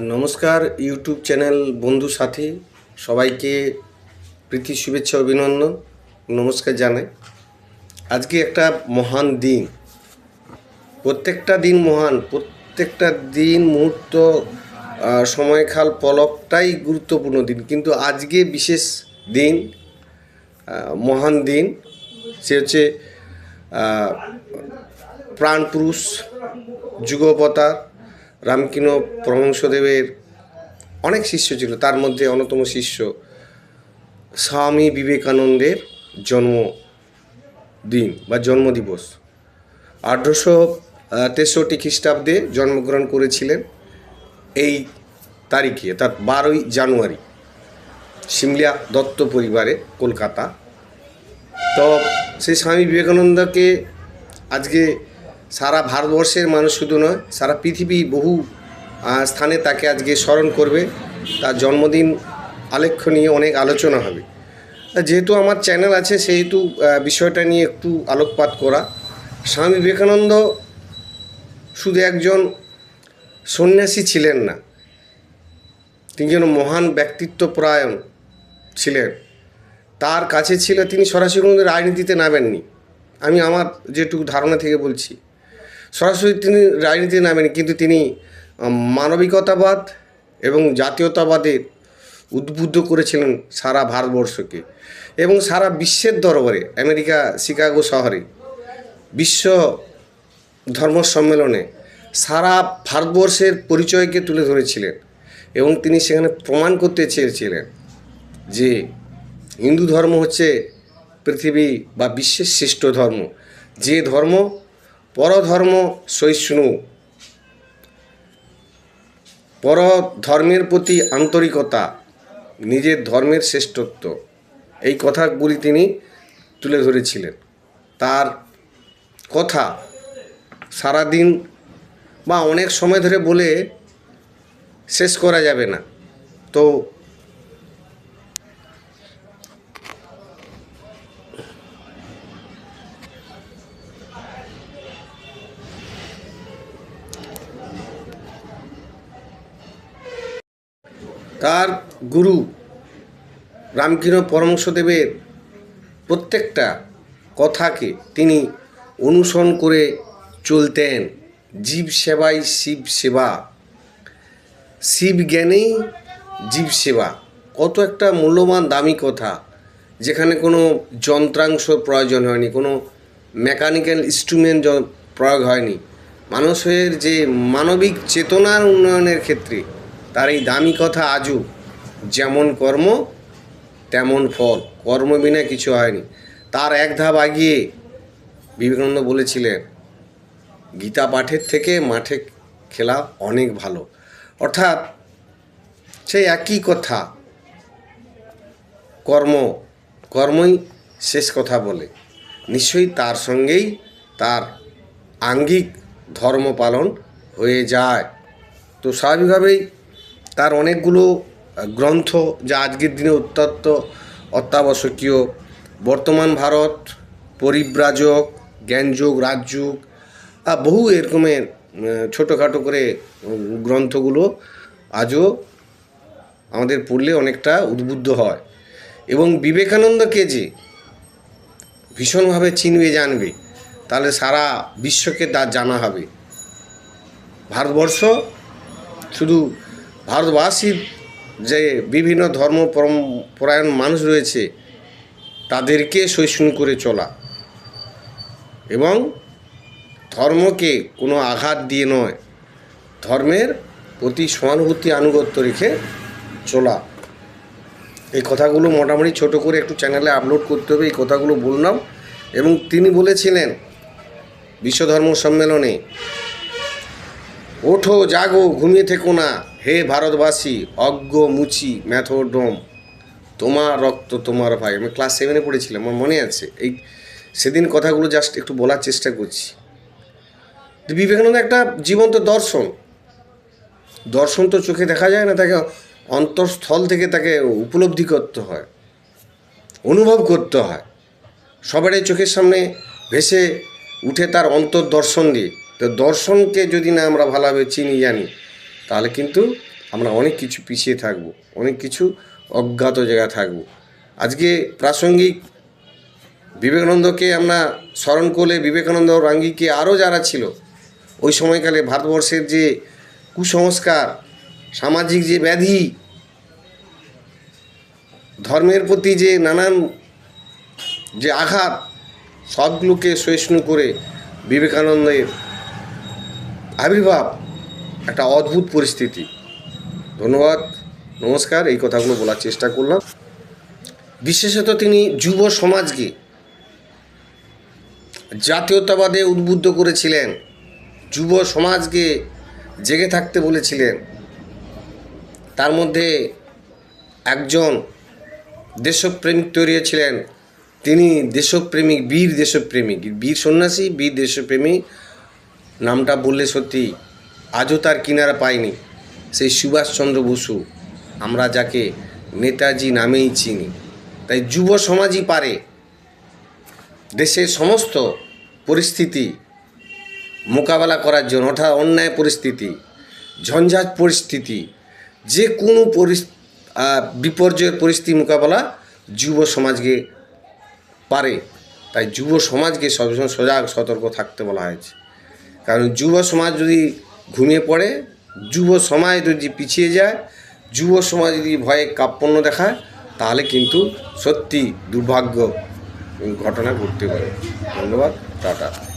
নমস্কার, YouTube channel বন্ধু সাথী। সবাইকে প্রীতি, শুভেচ্ছা, অভিনন্দন, নমস্কার জানাই। আজকে একটা মহান দিন। প্রত্যেকটা দিন মহান, প্রত্যেকটা দিন, মুহূর্ত সময়কাল, পলকটাই গুরুত্বপূর্ণ দিন। কিন্তু আজকে বিশেষ দিন মহান দিন, সে হচ্ছে প্রাণপুরুষ যুগপতার রামকৃষ্ণ পরমহংসদেবের অনেক শিষ্য ছিল, তার মধ্যে অন্যতম শিষ্য স্বামী বিবেকানন্দের জন্মদিন বা জন্মদিবস। আঠারোশো তেষট্টি খ্রিস্টাব্দে জন্মগ্রহণ করেছিলেন এই তারিখে, অর্থাৎ বারোই জানুয়ারি, সিমলিয়া দত্ত পরিবারে, কলকাতা। তো সেই স্বামী বিবেকানন্দকে আজকে সারা ভারতবর্ষের মানুষ শুধু নয়, সারা পৃথিবী বহু স্থানে তাকে আজকে স্মরণ করবে। তার জন্মদিন আলেখ্য নিয়ে অনেক আলোচনা হবে। যেহেতু আমার চ্যানেল আছে, সেহেতু বিষয়টা নিয়ে একটু আলোকপাত করা। স্বামী বিবেকানন্দ শুধু একজন সন্ন্যাসী ছিলেন না, তিনি যেন মহান ব্যক্তিত্ব পরায়ণ ছিলেন। তার কাছে ছিল, তিনি সরাসরি কোনো রাজনীতিতে নামেননি। আমি আমার যেটুকু ধারণা থেকে বলছি সরাসরি তিনি রাজনীতিতে নামেন, কিন্তু তিনি মানবিকতাবাদ এবং জাতীয়তাবাদের উদ্বুদ্ধ করেছিলেন সারা ভারতবর্ষকে এবং সারা বিশ্বের দরবারে, আমেরিকা, শিকাগো শহরে, বিশ্ব ধর্ম সম্মেলনে সারা ভারতবর্ষের পরিচয়কে তুলে ধরেছিলেন এবং তিনি সেখানে প্রমাণ করতে চেয়েছিলেন যে হিন্দু ধর্ম হচ্ছে পৃথিবী বা বিশ্বের শ্রেষ্ঠ ধর্ম। যে ধর্ম পরধর্ম সহিষ্ণু। পর ধর্মের প্রতি আন্তরিকতা, নিজের ধর্মের শ্রেষ্ঠত্ব, এই কথাগুলি তিনি তুলে ধরেছিলেন। তার কথা সারাদিন বা অনেক সময় ধরে বলে শেষ করা যাবে না। তো তার গুরু রামকৃষ্ণ পরমংশদেবের প্রত্যেকটা কথাকে তিনি অনুসরণ করে চলতেন। জীব সেবাই শিব সেবা। শিব জ্ঞানেই জীব সেবা। কত একটা মূল্যবান, দামি কথা, যেখানে কোনো যন্ত্রাংশ প্রয়োজন হয়নি, কোনো মেকানিক্যাল ইনস্ট্রুমেন্ট প্রয়োগ হয়নি। মানুষের যে মানবিক চেতনার উন্নয়নের ক্ষেত্রে তার এই দামি কথা আজও যেমন কর্ম, তেমন ফল। কর্ম বিনা কিছু হয়নি। তার এক ধাপ আগিয়ে বিবেকানন্দ বলেছিলেন, গীতা পাঠের থেকে মাঠে খেলা অনেক ভালো। অর্থাৎ সেই একই কথা, কর্ম, কর্মই শেষ কথা বলে। নিশ্চয়ই তার সঙ্গেই তার আঙ্গিক ধর্ম পালন হয়ে যায়। তো স্বাভাবিকভাবেই তার অনেকগুলো গ্রন্থ যা আজকের দিনে অত্যন্ত অত্যাবশ্যকীয়। বর্তমান ভারত, পরিব্রাজক, জ্ঞানযোগ, রাজযোগ বহু এরকমের ছোটোখাটো করে গ্রন্থগুলো আজও আমাদের পড়লে অনেকটা উদ্বুদ্ধ হয়। এবং বিবেকানন্দকে যে ভীষণভাবে চিনবে, জানবে, তাহলে সারা বিশ্বকে তা জানা হবে। ভারতবর্ষ শুধু ভারতবাসীর যে বিভিন্ন ধর্ম, পরম, পরায়ণ মানুষ রয়েছে, তাদেরকে সহিষ্ণু করে চলা এবং ধর্মকে কোনো আঘাত দিয়ে নয়, ধর্মের প্রতি সহানুভূতি আনুগত্য রেখে চলা। এই কথাগুলো মোটামুটি ছোট করে একটু চ্যানেলে আপলোড করতে হবে, এই কথাগুলো বললাম এবং তিনি বলেছিলেন বিশ্বধর্ম সম্মেলনে, ওঠো, জাগো, ঘুমিয়ে থেকো না। হে ভারতবাসী অজ্ঞ মুচি ম্যাথোডোম, তোমার রক্ত তোমার ভাই। আমি ক্লাস সেভেনে পড়েছিলাম, আমার মনে আছে। এই সেদিন কথাগুলো জাস্ট একটু বলার চেষ্টা করছি। বিবেকানন্দ একটা জীবন্ত দর্শন। দর্শন তো চোখে দেখা যায় না, তাকে অন্তঃস্থল থেকে তাকে উপলব্ধি করতে হয়, অনুভব করতে হয়। সবারই চোখের সামনে ভেসে উঠে তার অন্তর্দর্শন দিয়ে। তো দর্শনকে যদি না আমরা ভালোভাবে চিনি, জানি তাহলে কিন্তু আমরা অনেক কিছু পিছিয়ে থাকব, অনেক কিছু অজ্ঞাত জায়গায় থাকব। আজকে প্রাসঙ্গিক বিবেকানন্দকে আমরা স্মরণ করলে বিবেকানন্দ রাঙ্গিকে আরও যারা ছিল, ওই সময়কালে ভারতবর্ষের যে কুসংস্কার, সামাজিক যে ব্যাধি, ধর্মের প্রতি যে নানান যে আঘাত, সবগুলোকে সহিষ্ণু করে বিবেকানন্দের আবির্ভাব একটা অদ্ভুত পরিস্থিতি। ধন্যবাদ, নমস্কার, এই কথাগুলো বলার চেষ্টা করলাম। বিশেষত তিনি যুব সমাজকে জাতীয়তাবাদে উদ্বুদ্ধ করেছিলেন, যুব সমাজকে জেগে থাকতে বলেছিলেন। তার মধ্যে একজন দেশপ্রেমিক তৈরি হয়েছিলেন। তিনি দেশপ্রেমিক, বীর দেশপ্রেমিক, বীর সন্ন্যাসী, বীর দেশপ্রেমিক নামটা বললে সত্যি আজও তার কিনারা পায়নি, সেই সুভাষচন্দ্র বসু। আমরা যাকে নেতাজি নামেই চিনি। তাই যুব সমাজই পারে। দেশের সমস্ত পরিস্থিতি মোকাবেলা করার জন্য, অর্থাৎ অন্যায় পরিস্থিতি, ঝঞ্ঝাট পরিস্থিতি, যে কোনো বিপর্যয়ের পরিস্থিতি মোকাবেলা যুব সমাজকে পারে। তাই যুব সমাজকে সবসময় সজাগ, সতর্ক থাকতে বলা হয়েছে। কারণ যুব সমাজ যদি ঘুমিয়ে পড়ে, যুব সমাজ যদি পিছিয়ে যায়, যুব সমাজ যদি ভয়ে কাপ্পন্য দেখায়, তাহলে কিন্তু সত্যি দুর্ভাগ্য ঘটনা ঘটতে পারে। ধন্যবাদ, টাটা।